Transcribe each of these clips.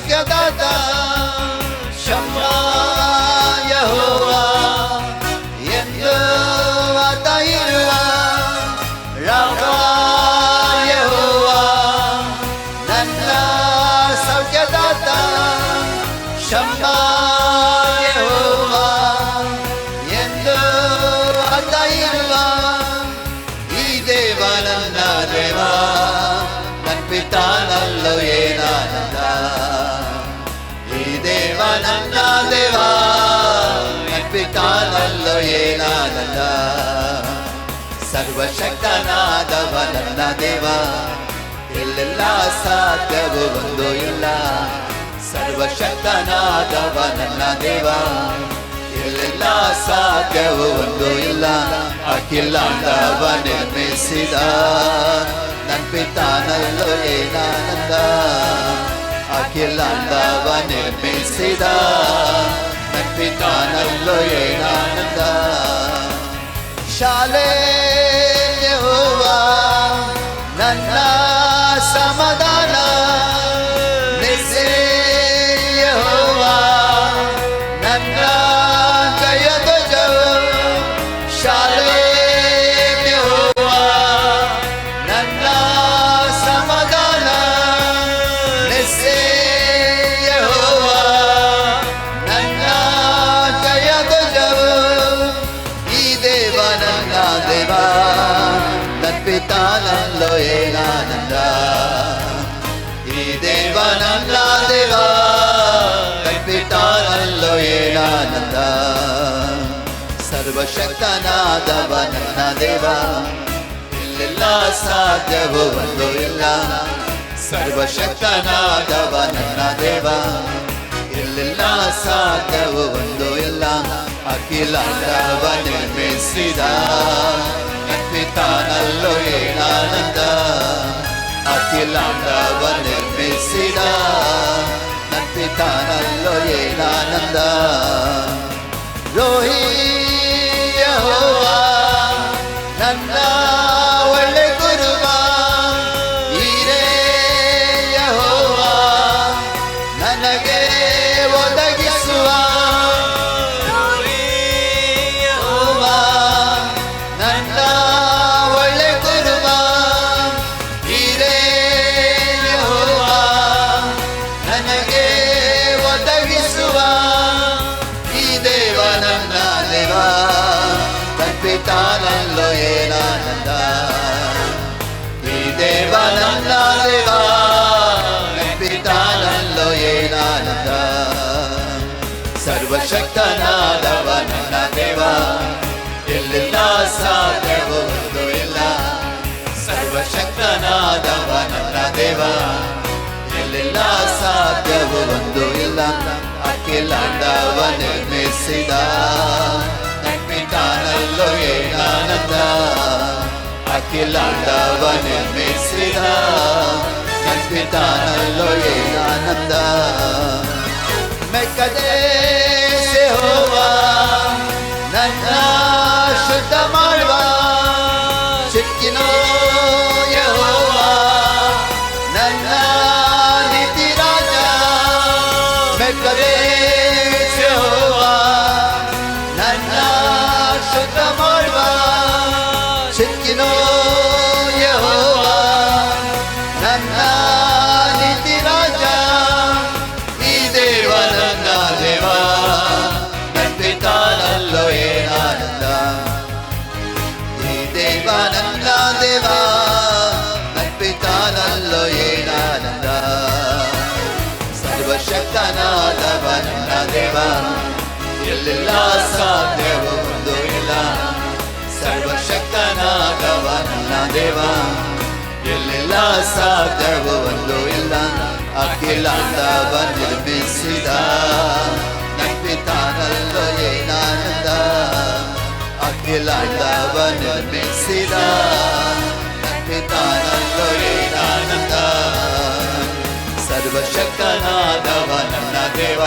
ಭಾಗ್ಯದಾತ ಶಮ್ಮ ಯಹೋವ ಎಂದು ಆತ ಇರುವ ರಾಮ ಯಹೋವ ನನ್ನ ಸೌಖ್ಯದಾತ ಶಮ್ಮ ನನ್ನ ದೇವ ನನ್ನ ಪಿತಾನಲ್ಲೋ ಏನಾನಂದ ಸರ್ವಶಕ್ತನಾದವ ನನ್ನ ದೇವ, ಎಲ್ಲೆಲ್ಲ ಸಾಧ್ಯವು ಒಂದು ಇಲ್ಲ. ಸರ್ವಶಕ್ತನಾದವ ನನ್ನ ದೇವ, ಎಲ್ಲೆಲ್ಲ ಸಾಧ್ಯವು ಒಂದು ಇಲ್ಲ. ಅಖಿಲಾಂಡವ ನಿರ್ಮಿಸಿದ ನನ್ನ ಪಿತಾನಲ್ಲೋ ಏನಾನಂದ ಅಖಿಲಾಂಡವ ನಿರ್ಮಿಸಿದ ನನ್ನ ಪಿತಾನಲ್ಲೋ ಏನಾನಂದ ಶಾಲೆ ನನ್ನ ಸಮಾಧಾನ ದೇವ ನನ್ನ ದೇವ ನನ್ನ ಪಿತಾನಲ್ಲೋ ಏನಾನಂದ ಸರ್ವಶಕ್ತನಾದವ ನನ್ನ ದೇವ ಇಲ್ಲೆಲ್ಲ ಸಾಧ್ಯವೋ ಒಂದು ಇಲ್ಲ ಸರ್ವಶಕ್ತನಾದವ ನನ್ನ ದೇವ ಇಲ್ಲೆಲ್ಲ ಸಾಧ್ಯವೋ ಒಂದು ಇಲ್ಲ ಅಖಿಲಾಂಡವ ನಿರ್ಮಿಸಿದ ಪಿತಾನಲ್ಲೋ ಏನಾನಂದ ಅಖಿಲಾಂಡವ താനല്ലോ ഏതാനന്ദ രോഹി ಕಲ್ಪಿತಾನಲ್ಲೋ ಏನಾನಂದ ಈ ದೇವ ನನ್ನ ದೇವ ಕಲ್ಪಿತಾನಲ್ಲೋ ಏನಾನಂದ ಸರ್ವಶಕ್ತನಾದವ ನನ್ನ ದೇವ ಎಲ್ಲಿಲ್ಲ ಸಾಧ್ಯವೋ ಒಂದು ಇಲ್ಲ ಸರ್ವಶಕ್ತನಾದವ ನನ್ನ ದೇವ ಎಲ್ಲಿಲ್ಲ ಸಾಧ್ಯವೋ ಒಂದು ಇಲ್ಲ ಅಖಿಲಾಂಡವ ನಿರ್ಮಿಸಿದ ಅಖಿಲಾಂಡವ ನಿರ್ಮಿಸಿದ ಪಿತಾನಲ್ಲೋ ಏನಾನಂದ ಮೆಕ್ಕದೆ ಸರ್ವಶಕ್ತನಾದವ ನನ್ನ ದೇವ. ಎಲ್ಲೆಲ್ಲ ಸಾಧ್ಯವು ಒಂದು ಇಲ್ಲ. ಸರ್ವಶಕ್ತನಾದವ ನನ್ನ ದೇವ. ಎಲ್ಲೆಲ್ಲ ಸಾಧ್ಯವು ಒಂದು ಇಲ್ಲ. ಅಖಿಲಾಂಡವ ನಿರ್ಮಿಸಿದ ನಂಬಿತಾನಲ್ಲೋ ಏನಾನಂದ. ಅಖಿಲಾಂಡವ ನಿರ್ಮಿಸಿದ ಸರ್ವಶಕ್ತನಾದವ ನನ್ನ ದೇವ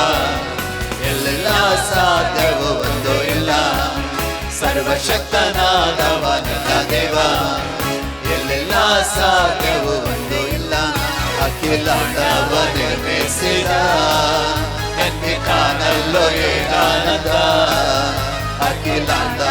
ಎಲ್ಲೆಲ್ಲ ಸಾಧ್ಯವೋ ಒಂದು ಇಲ್ಲ. ಸರ್ವಶಕ್ತನಾದವ ನನ್ನ ದೇವ ಎಲ್ಲೆಲ್ಲ ಸಾಧ್ಯವೋ ಒಂದು ಇಲ್ಲ. ಅಖಿಲಾಂಡವ ನಿರ್ಮಿಸಿದ ಎನ್ನಿ ಕಾಣಲ್ಲೋ ಏನಾನಂದ ಅಖಿಲಾಂಡವ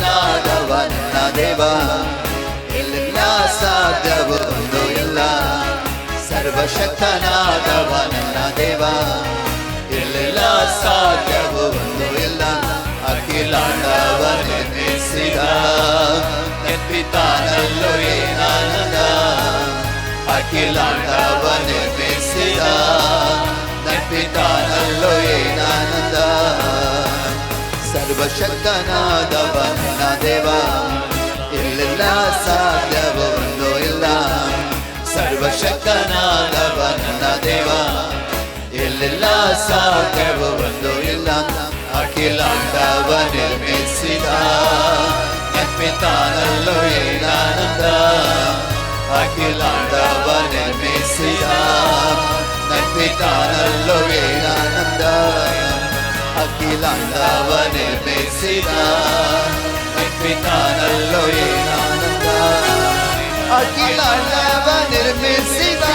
ನನ್ನ ದೇವ. ಎಲ್ಲ ಸಾಧ್ಯವೋ ಒಂದು ಇಲ್ಲ. ಸರ್ವಶಕ್ತನಾದವ ನನ್ನ ದೇವ. ಎಲ್ಲ ಸಾಧ್ಯವೋ ಒಂದು ಇಲ್ಲ. ಅಖಿಲಾಂಡವ ನಿರ್ಮಿಸಿದ ನೆಪ್ಪಿತಾನಲ್ಲೋ ಏನಾನಂದ. ಅಖಿಲಾಂಡವ ಸರ್ವಶಕ್ತನಾದವ ನನ್ನ ದೇವ ಇಲ್ಲೆಲ್ಲ ಸಾಧ್ಯವೋ ಒಂದು ಇಲ್ಲ ಸರ್ವಶಕ್ತನಾದವ ನನ್ನ ದೇವ ಇಲ್ಲೆಲ್ಲ ಸಾಧ್ಯವೋ ಒಂದು ಇಲ್ಲ ಅಖಿಲಾಂಡವ ನಿರ್ಮಿಸಿದ ನೆಪ್ಪಿತಾನಲ್ಲೋ ಏನಾನಂದ ಅಖಿಲಾಂಡವ ನಿರ್ಮಿಸಿದ ನೆಪ್ಪಿತಾನಲ್ಲೋ ಏನಾನಂದ ಅಖಿಲಾಂಡವ ನಿರ್ಮಿಸಿದ ನೆಪ್ಪಿತಾನಲ್ಲೋ ಏನಾನಂದ ಅಖಿಲಾಂಡವ ನಿರ್ಮಿಸಿದ